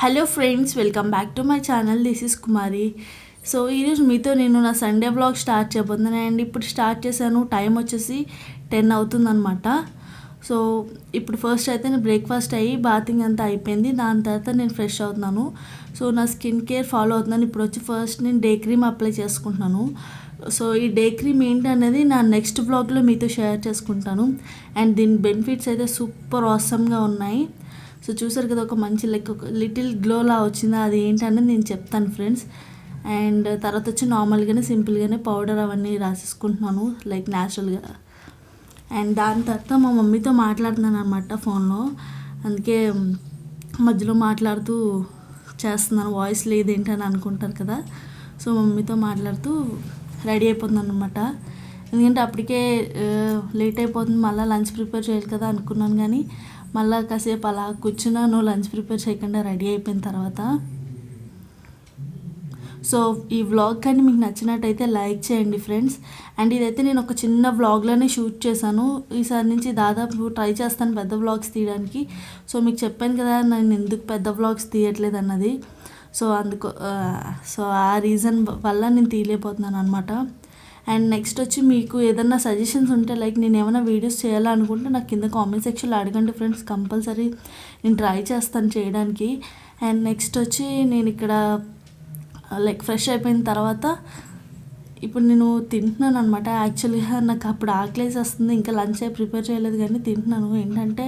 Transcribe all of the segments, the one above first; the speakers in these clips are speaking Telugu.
Hello friends welcome back to my channel. This is Kumari so ఈరోజు మీతో నేను నా సండే బ్లాగ్ స్టార్ట్ చేయబోతున్నాను. అండ్ ఇప్పుడు స్టార్ట్ చేశాను. టైం వచ్చేసి టెన్ అవుతుందన్నమాట. సో ఇప్పుడు ఫస్ట్ అయితే నేను బ్రేక్ఫాస్ట్ అయ్యి బాతింగ్ అంతా అయిపోయింది. దాని తర్వాత నేను ఫ్రెష్ అవుతున్నాను. సో నా స్కిన్ కేర్ ఫాలో అవుతున్నాను ఇప్పుడు వచ్చి ఫస్ట్ నేను డే క్రీమ్ అప్లై చేసుకుంటున్నాను. సో ఈ డే క్రీమ్ ఏంటనేది నా నెక్స్ట్ బ్లాగ్లో మీతో షేర్ చేసుకుంటాను. అండ్ దీని బెనిఫిట్స్ అయితే సూపర్ ఆసమ్గా ఉన్నాయి. సో చూసారు కదా ఒక మంచి లైక్ ఒక లిటిల్ గ్లోలా వచ్చిందా అది ఏంటనేది నేను చెప్తాను ఫ్రెండ్స్ అండ్ తర్వాత వచ్చి నార్మల్గానే సింపుల్గానే పౌడర్ అవన్నీ రాసేసుకుంటున్నాను లైక్ న్యాచురల్గా అండ్ దాని తర్వాత మా మమ్మీతో మాట్లాడుతున్నాను అనమాట ఫోన్లో అందుకే మధ్యలో మాట్లాడుతూ చేస్తున్నాను వాయిస్ లేదేంటి అని అనుకుంటారు కదా. సో మమ్మీతో మాట్లాడుతూ రెడీ అయిపోతున్నాను అనమాట ఎందుకంటే అప్పటికే uh, లేట్ అయిపోతుంది మళ్ళీ లంచ్ ప్రిపేర్ చేయాలి కదా అనుకున్నాను కానీ మళ్ళీ కాసేపు అలా కూర్చున్నాను లంచ్ ప్రిపేర్ చేయకుండా రెడీ అయిపోయిన తర్వాత. సో ఈ వ్లాగ్ కానీ మీకు నచ్చినట్టయితే లైక్ చేయండి ఫ్రెండ్స్. అండ్ ఇదైతే నేను ఒక చిన్న వ్లాగ్లోనే షూట్ చేశాను. ఈసారి నుంచి దాదాపు ట్రై చేస్తాను పెద్ద వ్లాగ్స్ తీయడానికి. సో మీకు చెప్పాను కదా నేను ఎందుకు పెద్ద వ్లాగ్స్ తీయట్లేదు అన్నది. సో అందుకు సో ఆ రీజన్ వల్ల నేను తీయలేకపోతున్నాను అనమాట అండ్ నెక్స్ట్ వచ్చి మీకు ఏదన్నా సజెషన్స్ ఉంటే లైక్ నేను ఏమైనా వీడియోస్ చేయాలనుకుంటే నాకు కింద కామెంట్ సెక్షన్లో అడగండి ఫ్రెండ్స్ కంపల్సరీ నేను ట్రై చేస్తాను చేయడానికి. అండ్ నెక్స్ట్ వచ్చి నేను ఇక్కడ uh, లైక్ ఫ్రెష్ అయిపోయిన తర్వాత ఇప్పుడు నేను తింటున్నాను అనమాట యాక్చువల్గా నాకు అప్పుడు ఆకలేసి వస్తుంది ఇంకా లంచ్ అయి ప్రిపేర్ చేయలేదు కానీ తింటున్నాను. ఏంటంటే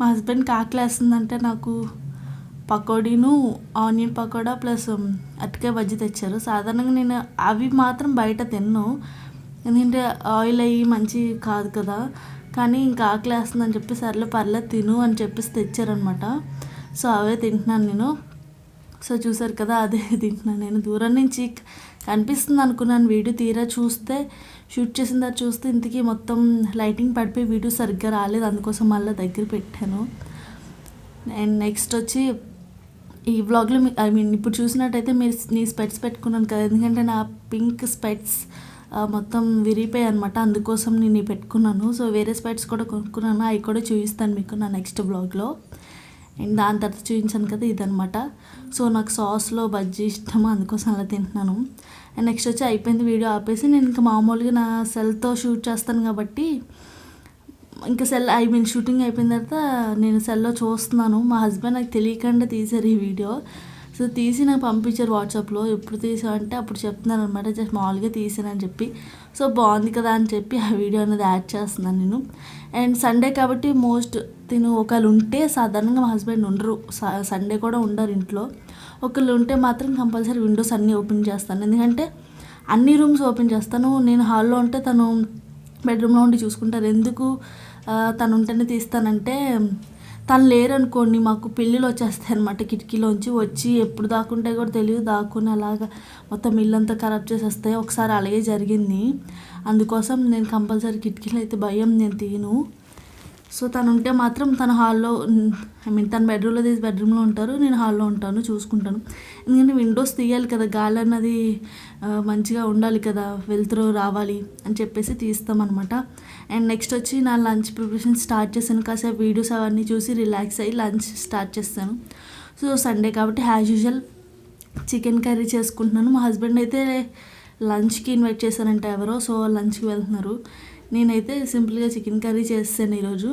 మా హస్బెండ్కి ఆకలి వేస్తుందంటే నాకు పకోడీను ఆనియన్ పకోడా ప్లస్ అరటికాయ బజ్జీ తెచ్చారు. సాధారణంగా నేను అవి మాత్రం బయట తిన్ను. ఎందుకంటే ఆయిల్ అయ్యి మంచి కాదు కదా. కానీ ఇంకా ఆకలి వేస్తుందని చెప్పి సర్లే పర్లేదు తిను అని చెప్పేసి తెచ్చారనమాట. సో అవే తింటున్నాను నేను. సో చూసారు కదా అదే తింటున్నాను నేను. దూరం నుంచి కనిపిస్తుంది అనుకున్నాను వీడియో తీరా చూస్తే షూట్ చేసిన తర్వాత చూస్తే ఇంతకీ మొత్తం లైటింగ్ పడిపోయి వీడియో సరిగ్గా రాలేదు. అందుకోసం మళ్ళీ దగ్గర పెట్టాను. అండ్ నెక్స్ట్ వచ్చి ఈ వ్లాగ్లో ఐ మీన్ ఇప్పుడు చూసినట్టయితే మీరు నీ స్పెట్స్ పెట్టుకున్నాను కదా. ఎందుకంటే నా పింక్ స్పెట్స్ మొత్తం విరిగిపోయాయి అనమాట అందుకోసం నేను పెట్టుకున్నాను. సో వేరే స్పెట్స్ కూడా కొనుక్కున్నాను. అవి కూడా చూపిస్తాను మీకు నా నెక్స్ట్ బ్లాగ్లో అండ్ దాని తర్వాత చూపించాను కదా ఇదనమాట సో నాకు సాస్లో బజ్జీ ఇష్టం అందుకోసం అలా తింటున్నాను. అండ్ నెక్స్ట్ వచ్చి అయిపోయింది వీడియో ఆపేసి నేను ఇంకా మామూలుగా నా సెల్తో షూట్ చేస్తాను కాబట్టి ఇంకా సెల్ ఐ మీన్ షూటింగ్ అయిపోయిన తర్వాత నేను సెల్లో చూస్తున్నాను. మా హస్బెండ్ నాకు తెలియకుండా తీశారు ఈ వీడియో. సో తీసి నాకు పంపించారు వాట్సాప్లో. ఎప్పుడు తీసా అంటే అప్పుడు చెప్తున్నాను అనమాట జస్ట్ మామూలుగా తీసానని చెప్పి. సో బాగుంది కదా అని చెప్పి ఆ వీడియో అనేది యాడ్ చేస్తున్నాను నేను. అండ్ సండే కాబట్టి మోస్ట్ తిను ఒకళ్ళు ఉంటే సాధారణంగా మా హస్బెండ్ ఉండరు. సండే కూడా ఉండరు ఇంట్లో. ఒకళ్ళు ఉంటే మాత్రం కంపల్సరీ విండోస్ అన్నీ ఓపెన్ చేస్తాను. ఎందుకంటే అన్ని రూమ్స్ ఓపెన్ చేస్తాను. నేను హాల్లో ఉంటే తను బెడ్రూమ్లో ఉండి చూసుకుంటారు. ఎందుకు తను ఉంటేనే తీస్తానంటే తను లేరనుకోండి మాకు పెళ్ళిళ్ళు వచ్చేస్తాయి అనమాట కిటికీలోంచి. వచ్చి ఎప్పుడు దాక్కుంటే కూడా తెలియదు దాక్కుని అలాగా మొత్తం ఇల్లంతా ఖరాబ్ చేసేస్తాయి. ఒకసారి అలాగే జరిగింది. అందుకోసం నేను కంపల్సరీ కిటికీలో అయితే భయం నేను తీయను. సో తను ఉంటే మాత్రం తన హాల్లో ఐ మీన్ తన బెడ్రూమ్లో తీసి బెడ్రూమ్లో ఉంటారు నేను హాల్లో ఉంటాను చూసుకుంటాను. ఎందుకంటే విండోస్ తీయాలి కదా గాలి అన్నది మంచిగా ఉండాలి కదా వెళ్తురు రావాలి అని చెప్పేసి తీస్తామన్నమాట. అండ్ నెక్స్ట్ వచ్చి నా లంచ్ ప్రిపరేషన్ స్టార్ట్ చేశాను కాసేపు వీడియోస్ అవన్నీ చూసి రిలాక్స్ అయ్యి లంచ్ స్టార్ట్ చేస్తాను. సో సండే కాబట్టి యాజ్ యూజువల్ చికెన్ కర్రీ చేసుకుంటున్నాను. మా హస్బెండ్ అయితే లంచ్కి ఇన్వైట్ చేశారంటే ఎవరో సో లంచ్కి వెళ్తున్నారు. నేనైతే సింపుల్గా చికెన్ కర్రీ చేస్తాను ఈరోజు.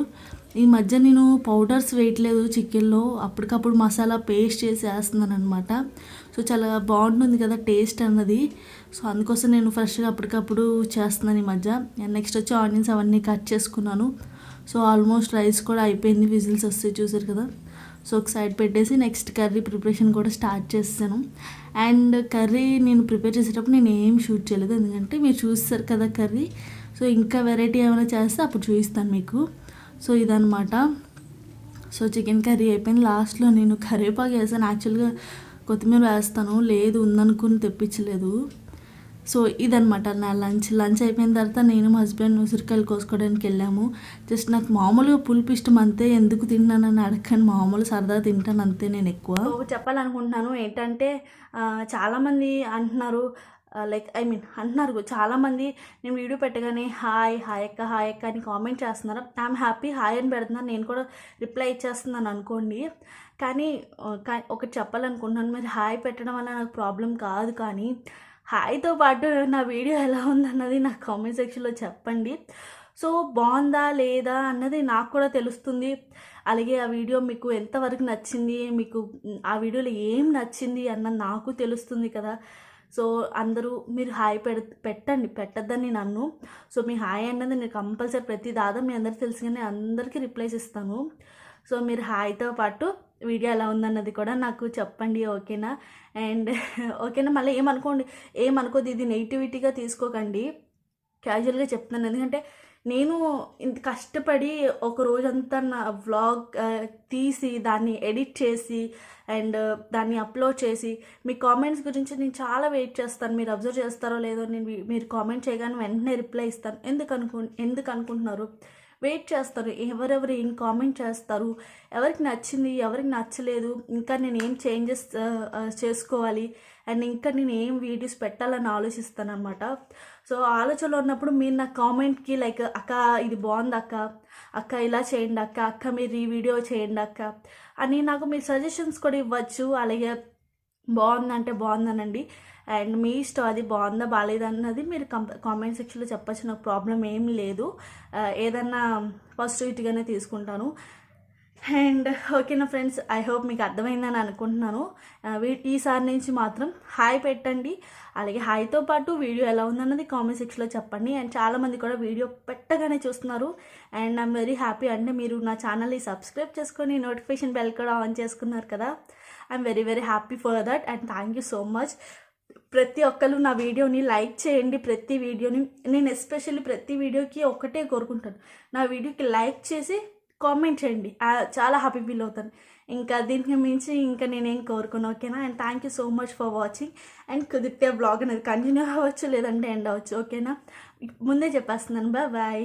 ఈ మధ్య నేను పౌడర్స్ వేయట్లేదు చికెన్లో. అప్పటికప్పుడు మసాలా పేస్ట్ చేసి వేస్తున్నాను అనమాట సో చాలా బాగుంటుంది కదా టేస్ట్ అన్నది. సో అందుకోసం నేను ఫ్రెష్గా అప్పటికప్పుడు చేస్తున్నాను ఈ మధ్య. నెక్స్ట్ వచ్చి ఆనియన్స్ అవన్నీ కట్ చేసుకున్నాను. సో ఆల్మోస్ట్ రైస్ కూడా అయిపోయింది. విజిల్స్ వస్తాయి చూసారు కదా. సో ఒక సైడ్ పెట్టేసి నెక్స్ట్ కర్రీ ప్రిపరేషన్ కూడా స్టార్ట్ చేస్తాను. అండ్ కర్రీ నేను ప్రిపేర్ చేసేటప్పుడు నేను ఏం షూట్ చేయలేదు. ఎందుకంటే మీరు చూస్తారు కదా కర్రీ సో ఇంకా వెరైటీ ఏమైనా చేస్తే అప్పుడు చూపిస్తాను మీకు. సో ఇదనమాట సో చికెన్ కర్రీ అయిపోయింది. లాస్ట్లో నేను కరివేపాకు వేసాను. యాక్చువల్గా కొత్తిమీర వేస్తాను. లేదు ఉందనుకుని తెప్పించలేదు. సో ఇదనమాట నా లంచ్. లంచ్ అయిపోయిన తర్వాత నేను మా హస్బెండ్ ఉసిరికాయలు కోసుకోవడానికి వెళ్ళాము. జస్ట్ నాకు మామూలుగా పులుపు ఇష్టం అంతే. ఎందుకు తిన్నాను అని అడగని. మామూలు సరదా తింటాను అంతే నేను ఎక్కువ. చెప్పాలనుకుంటున్నాను ఏంటంటే చాలామంది అంటున్నారు లైక్ ఐ మీన్ అంటున్నారు చాలామంది నేను వీడియో పెట్టగానే హాయ్ హాయ్ అక్క హాయ్ అక్క అని కామెంట్ చేస్తున్నారు. ఐఎమ్ హ్యాపీ హాయ్ అని పెడుతున్నాను నేను కూడా రిప్లై ఇచ్చేస్తున్నాను అనుకోండి. కానీ ఒకటి చెప్పాలనుకుంటున్నాను. మీరు హాయ్ పెట్టడం వల్ల నాకు ప్రాబ్లం కాదు కానీ హాయ్తో పాటు నా వీడియో ఎలా ఉందన్నది నాకు కామెంట్ సెక్షన్లో చెప్పండి. సో బాగుందా లేదా అన్నది నాకు కూడా తెలుస్తుంది. అలాగే ఆ వీడియో మీకు ఎంతవరకు నచ్చింది మీకు ఆ వీడియోలో ఏం నచ్చింది అన్నది నాకు తెలుస్తుంది కదా. సో అందరూ మీరు హాయ్ పెడ పెట్టండి పెట్టద్దని నన్ను. సో మీ హాయ్ అన్నది నేను కంపల్సరీ ప్రతి దాదా మీ అందరికీ తెలుసు కానీ అందరికీ రిప్లైస్ ఇస్తాను. సో మీరు హాయ్తో పాటు వీడియో ఎలా ఉందన్నది కూడా నాకు చెప్పండి ఓకేనా? అండ్ ఓకేనా మళ్ళీ ఏమనుకోండి ఏమనుకోదు ఇది నెగిటివిటీగా తీసుకోకండి. క్యాజువల్గా చెప్తున్నాను ఎందుకంటే నేను ఇంత కష్టపడి ఒక రోజంతా నా వ్లాగ్ తీసి దాన్ని ఎడిట్ చేసి అండ్ దాన్ని అప్లోడ్ చేసి మీ కామెంట్స్ గురించి నేను చాలా వెయిట్ చేస్తాను. మీరు అబ్జర్వ్ చేస్తారో లేదో నేను మీరు కామెంట్ చేయగానే వెంటనే రిప్లై ఇస్తాను. ఎందుకు అనుకు ఎందుకు అనుకుంటున్నారు వెయిట్ చేస్తారు. ఎవరెవరు ఏం కామెంట్ చేస్తారు? ఎవరికి నచ్చింది? ఎవరికి నచ్చలేదు? ఇంకా నేను ఏం చేంజెస్ చేసుకోవాలి? అండ్ ఇంకా నేను ఏం వీడియోస్ పెట్టాలని ఆలోచిస్తాను అనమాట సో ఆలోచనలో ఉన్నప్పుడు మీరు నా కామెంట్కి లైక్ అక్క ఇది బాగుంది అక్క. అక్క ఇలా చేయండి అక్క. అక్క మీరు ఈ వీడియో చేయండి అక్క. అని నాకు మీరు సజెషన్స్ కూడా ఇవ్వచ్చు. అలాగే బాగుందంటే బాగుందనండి. అండ్ మీ ఇష్టం అది బాగుందా బాగాలేదన్నది మీరు కం కామెంట్ సెక్షన్లో చెప్పచ్చు. నాకు ప్రాబ్లం ఏం లేదు. ఏదన్నా ఏదన్నా పాజిటివిటీగానే తీసుకుంటాను. అండ్ ఓకేనా ఫ్రెండ్స్ ఐ హోప్ మీకు అర్థమైందని అనుకుంటున్నాను. ఈసారి నుంచి మాత్రం హాయ్ పెట్టండి. అలాగే హాయ్తో పాటు వీడియో ఎలా ఉందన్నది కామెంట్ సెక్షన్లో చెప్పండి. అండ్ చాలామంది కూడా వీడియో పెట్టగానే చూస్తున్నారు. And I'm very happy. అంటే మీరు నా ఛానల్ని సబ్స్క్రైబ్ చేసుకొని నోటిఫికేషన్ బెల్ కూడా ఆన్ చేసుకున్నారు కదా. I'm very very happy for that and thank you so much ప్రతి ఒక్కరు నా వీడియోని లైక్ చేయండి. ప్రతి వీడియోని నేను ఎస్పెషల్లీ ప్రతి వీడియోకి ఒకటే కోరుకుంటాను. నా వీడియోకి లైక్ చేసి కామెంట్ చేయండి. చాలా హ్యాపీ ఫీల్ అవుతాను. ఇంకా దీనికి మించి ఇంకా నేనేం కోరుకున్నాను ఓకేనా? And thank you so much for watching and కుదిరితే బ్లాగ్ అనేది కంటిన్యూ అవ్వచ్చు లేదంటే ఎండ్ అవ్వచ్చు ఓకేనా? ముందే చెప్పేస్తున్నాను. Bye bye